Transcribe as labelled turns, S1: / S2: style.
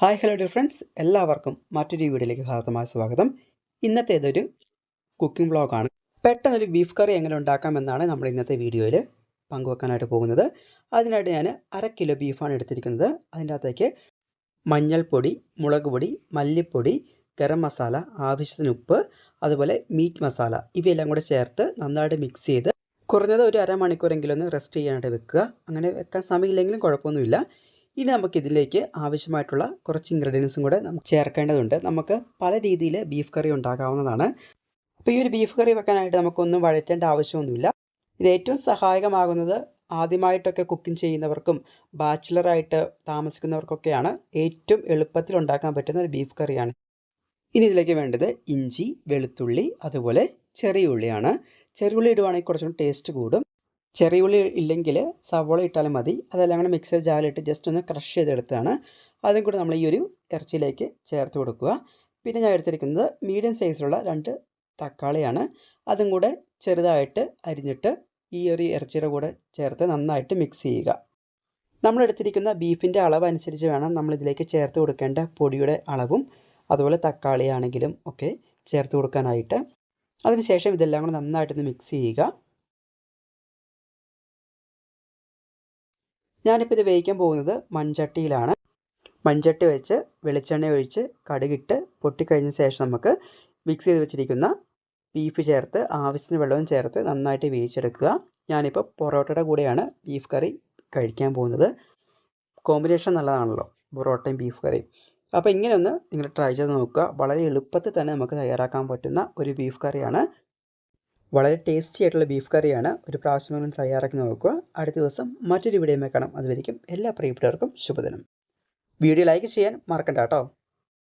S1: Hi hello dear friends എല്ലാവർക്കും മറ്റൊരു വീഡിയോയിലേക്ക് ഹാർദമായ സ്വാഗതം. ഇന്നത്തെ ഇതൊരു കുക്കിംഗ് വ്ളോഗാണ് പെട്ടെന്നൊരു ബീഫ് കറി എങ്ങനെ ഉണ്ടാക്കാമെന്നാണ് നമ്മൾ ഇന്നത്തെ വീഡിയോയിൽ പങ്കുവെക്കാനായിട്ട് പോകുന്നത്. അതിനായിട്ട് ഞാൻ അര കിലോ ബീഫാണ് എടുത്തിരിക്കുന്നത്. അതിന്റെ അകത്തേക്ക് മഞ്ഞൾപ്പൊടി മുളക് പൊടി മല്ലിപ്പൊടി ഗരം മസാല ആവശ്യത്തിന് ഉപ്പ് അതുപോലെ മീറ്റ് മസാല ഇവയെല്ലാം കൂടെ ചേർത്ത് നന്നായിട്ട് മിക്സ് ചെയ്ത് കുറഞ്ഞത് ഒരു അരമണിക്കൂറെങ്കിലും ഒന്ന് റെസ്റ്റ് ചെയ്യാനായിട്ട് വെക്കുക. അങ്ങനെ വെക്കാൻ സമയമില്ലെങ്കിലും കുഴപ്പമൊന്നുമില്ല. ഇനി നമുക്ക് ഇതിലേക്ക് ആവശ്യമായിട്ടുള്ള കുറച്ച് ഇൻഗ്രീഡിയൻസും കൂടെ നമുക്ക് ചേർക്കേണ്ടതുണ്ട്. നമുക്ക് പല രീതിയിൽ ബീഫ് കറി ഉണ്ടാക്കാവുന്നതാണ്. അപ്പോൾ ഈ ഒരു ബീഫ് കറി വെക്കാനായിട്ട് നമുക്കൊന്നും വഴറ്റേണ്ട ആവശ്യമൊന്നുമില്ല. ഇത് ഏറ്റവും സഹായകമാകുന്നത് ആദ്യമായിട്ടൊക്കെ കുക്കിംഗ് ചെയ്യുന്നവർക്കും ബാച്ചിലറായിട്ട് താമസിക്കുന്നവർക്കൊക്കെയാണ് ഏറ്റവും എളുപ്പത്തിൽ ഉണ്ടാക്കാൻ പറ്റുന്ന ഒരു ബീഫ് കറിയാണ് ഇനി ഇതിലേക്ക് വേണ്ടത് ഇഞ്ചി വെളുത്തുള്ളി അതുപോലെ ചെറിയ ഉള്ളിയാണ്. ചെറിയ ഉള്ളി ഇടുവാണെങ്കിൽ കുറച്ചും ടേസ്റ്റ് കൂടും. ചെറിയ ഉള്ളി ഇല്ലെങ്കിൽ സവോള ഇട്ടാലും മതി. അതെല്ലാം കൂടെ മിക്സർ ജാറിലിട്ട് ജസ്റ്റ് ഒന്ന് ക്രഷ് ചെയ്തെടുത്താണ് അതും കൂടെ നമ്മൾ ഈ ഒരു ഇറച്ചിയിലേക്ക് ചേർത്ത് കൊടുക്കുക. പിന്നെ ഞാൻ എടുത്തിരിക്കുന്നത് മീഡിയം സൈസിലുള്ള രണ്ട് തക്കാളിയാണ്. അതും കൂടെ ചെറുതായിട്ട് അരിഞ്ഞിട്ട് ഈ ഒരു ഇറച്ചിയുടെ കൂടെ ചേർത്ത് നന്നായിട്ട് മിക്സ് ചെയ്യുക. നമ്മൾ എടുത്തിരിക്കുന്ന ബീഫിന്റെ അളവ് അനുസരിച്ച് വേണം നമ്മൾ ഇതിലേക്ക് ചേർത്ത് കൊടുക്കേണ്ട പൊടിയുടെ അളവും അതുപോലെ തക്കാളി ആണെങ്കിലും ഒക്കെ ചേർത്ത് കൊടുക്കാനായിട്ട്. അതിനുശേഷം ഇതെല്ലാം കൂടെ നന്നായിട്ടൊന്ന് മിക്സ് ചെയ്യുക. ഞാനിപ്പോൾ ഇത് വേവിക്കാൻ പോകുന്നത് മൺചട്ടിയിലാണ്. മൺചട്ടി വെച്ച് വെളിച്ചെണ്ണ ഒഴിച്ച് കടുകിട്ട് പൊട്ടിക്കഴിഞ്ഞ ശേഷം നമുക്ക് മിക്സ് ചെയ്ത് വെച്ചിരിക്കുന്ന ബീഫ് ചേർത്ത് ആവശ്യത്തിന് വെള്ളവും ചേർത്ത് നന്നായിട്ട് വേവിച്ചെടുക്കുക. ഞാനിപ്പോൾ പൊറോട്ടയുടെ കൂടെയാണ് ബീഫ് കറി കഴിക്കാൻ പോകുന്നത്. കോമ്പിനേഷൻ നല്ലതാണല്ലോ പൊറോട്ടയും ബീഫ് കറിയും. അപ്പോൾ ഇങ്ങനെയൊന്ന് നിങ്ങൾ ട്രൈ ചെയ്ത് നോക്കുക. വളരെ എളുപ്പത്തിൽ തന്നെ നമുക്ക് തയ്യാറാക്കാൻ പറ്റുന്ന ഒരു ബീഫ് കറിയാണ് വളരെ ടേസ്റ്റി ആയിട്ടുള്ള ബീഫ് കറിയാണ് ഒരു പ്രാവശ്യമെങ്കിലും തയ്യാറാക്കി നോക്കുക. അടുത്ത ദിവസം മറ്റൊരു വീഡിയോയുമായി കാണാം. അതുവരിക്കും എല്ലാ പ്രിയപ്പെട്ടവർക്കും ശുഭദിനം. വീഡിയോ ലൈക്ക് ചെയ്യാൻ മറക്കണ്ട കേട്ടോ.